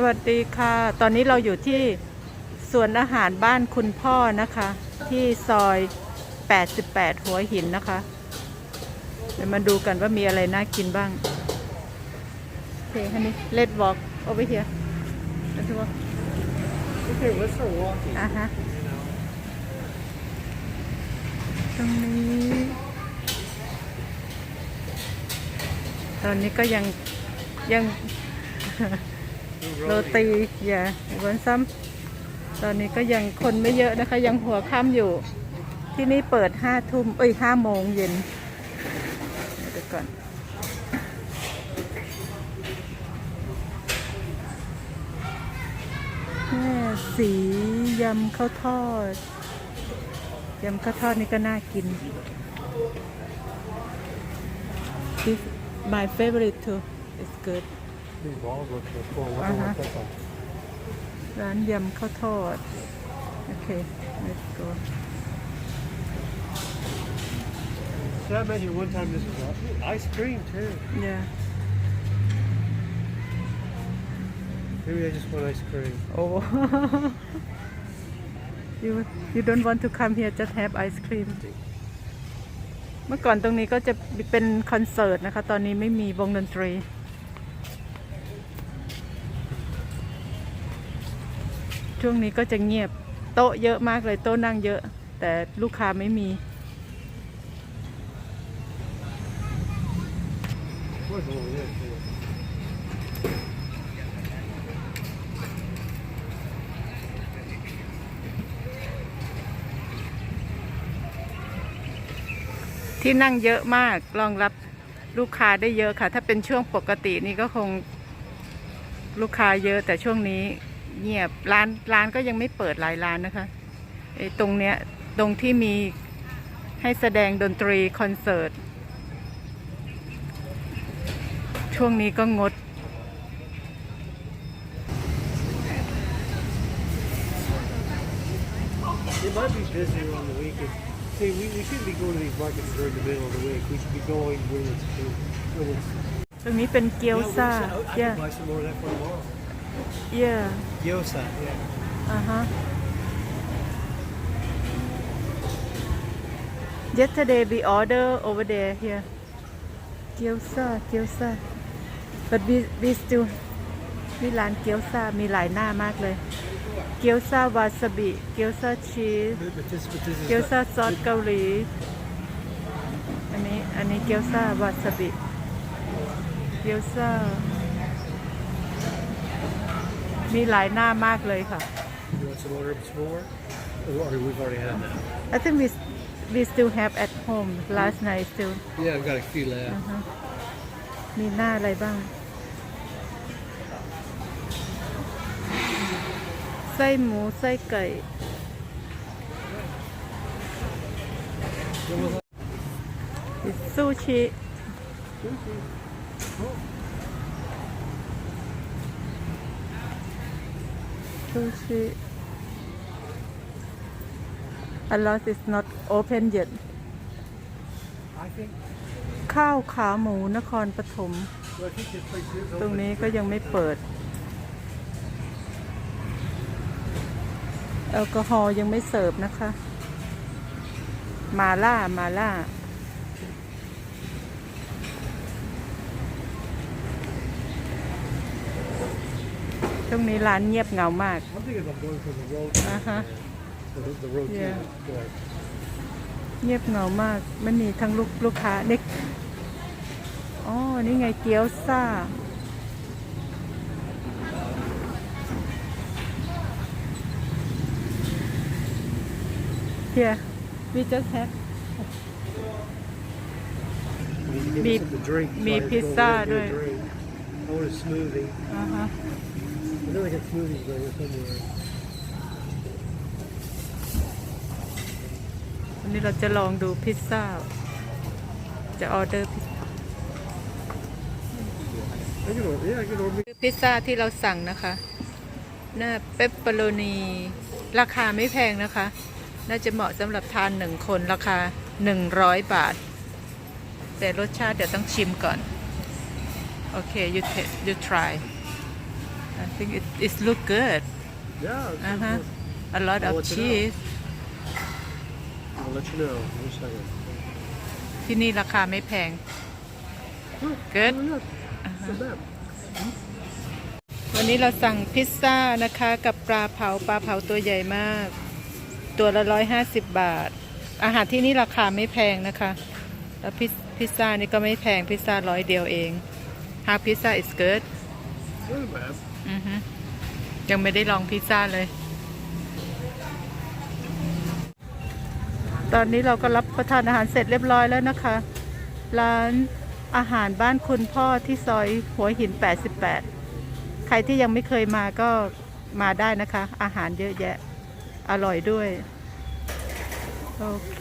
สวัสดีค่ะ ตอนนี้เราอยู่ที่สวนอาหารบ้านคุณพ่อนะคะ ที่ซอย 88 หัวหินนะคะ เดี๋ยวมาดูกันว่ามีอะไรน่ากินบ้างโอเคฮันนี่ let's walk over here let's walk Okay, let's start walking. อะฮะ ตรงนี้ ตอนนี้ก็ยังยัง โรตีอย่าวันซ้ำตอนนี้ก็ยังคนไม่เยอะนะคะ ยังหัวค่ำอยู่ ที่นี่เปิดห้าทุ่มเอ้ยห้าโมงเย็นเดี๋ยวก่อนแม่สียำข้าวทอด ยำข้าวทอดนี่ก็น่ากิน This my favorite too it's good These balls look so cool. What Uh-huh. uh that's on? ร้านยำข้าวทอด โอเค let's go Did I mention one time this was uh, ice cream too? yeah Maybe I just want ice cream. oh you you don't want to come here just have ice cream เมื่อก่อนตรงนี้ก็จะเป็นคอนเสิร์ตนะคะ ตอนนี้ไม่มีวงดนตรี ช่วงนี้ก็จะเงียบโต๊ะเยอะมากเลยโต๊ะนั่งเยอะ แต่ลูกค้าไม่มีที่นั่งเยอะมากรองรับลูกค้าได้เยอะค่ะ ถ้าเป็นช่วงปกตินี่ก็คงลูกค้าเยอะแต่ช่วงนี้ เงียบร้านร้านก็ยังไม่เปิดหลายร้านนะคะไอ้ตรงเนี้ยตรงที่มีให้แสดงดนตรีคอนเสิร์ต ช่วงนี้ก็งด It might be busier on the weekend. See, we, we shouldn't be going to these markets during the middle of the week. We should be going when it's when it's. ตรงนี้เป็นเกี๊ยว Yeah, ซ่า I yeah can buy some more of that for tomorrow. yeah Gyoza. Yeah. อ่าฮะ yesterday we order over there here เกี๊ยวซ่าเกี๊ยวซ่า but we we still นี่ร้านเกี๊ยวซ่ามีหลายหน้ามากเลย เกี๊ยวซ่าวาซาบิ เกี๊ยวซ่าชีส But, but this, but this is. เกี๊ยว not- ซ่าซอสเกาหลี อันนี้ อันนี้เกี๊ยวซ่าวาซาบิ เกี๊ยวซ่า มีหลายหน้ามากเลยค่ะ You want some order some more? Or or we've already had that. I think we we still have at home last night still Yeah, I've got a few left. อ่าฮะมีหน้าอะไรบ้าง ไส้หมู ไส้ไก่ ซูชิซู ชิ Alas is not open yet I think. ข้าวขาหมูนครปฐม Well, I think this place is ตรง open. นี้ก็ยังไม่เปิด แอลกอฮอล์ยังไม่เสิร์ฟนะคะ มาล่า มาล่า ตรงนี้ร้านเงียบเหงามาก I'm thinking about going for the road. Uh-huh. The, the road Yeah. too. Right. เงียบเหงามากไม่มีทั้งลูกลูกค้าเด็กอ๋อ นี่ไงเกี๊ยวซ่า Here we just have We need to give Me- me something to drink. so me I have to go pizza get a ด้วย drink. I want a smoothie. อ่าฮะ I know they got smoothies right here somewhere. วันนี้เราจะลองดูพิซซ่า จะออเดอร์พิซซ่า I can order. Yeah, I can order. พิซซ่าที่เราสั่งนะคะ หน้าเปปเปอโรนี ราคาไม่แพงนะคะ น่าจะเหมาะสำหรับทานหนึ่งคนราคา 100 บาท แต่รสชาติเดี๋ยวต้องชิมก่อน โอเค you t you try I think it it look good Yeah. it's uh-huh good. a lot of I'll let you know. cheese I'll let you know in a second. ที่นี่ราคาไม่แพง Oh, Good. oh, yeah. Not bad. วันนี้เราสั่งพิซซ่านะคะกับปลาเผาปลาเผาตัวใหญ่มาก ตัวละร้อยห้าสิบบาท อาหารที่นี่ราคาไม่แพงนะคะ แล้วพิซพิซซ่านี่ก็ไม่แพงพิซซ่าร้อยเดียวเอง How pizza is good Not bad. ยังไม่ได้ลองพิซซ่าเลย ตอนนี้เราก็รับประทานอาหารเสร็จเรียบร้อยแล้วนะคะ ร้านอาหารบ้านคุณพ่อที่ซอยหัวหิน 88 ใครที่ยังไม่เคยมาก็มาได้นะคะ อาหารเยอะแยะ อร่อยด้วย โอเค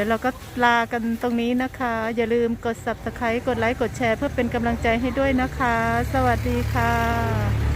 ดี๋ยวเราก็ลากันตรงนี้นะคะ อย่าลืมกด subscribe กดไลค์กดแชร์ เพื่อเป็นกำลังใจให้ด้วยนะคะ สวัสดีค่ะ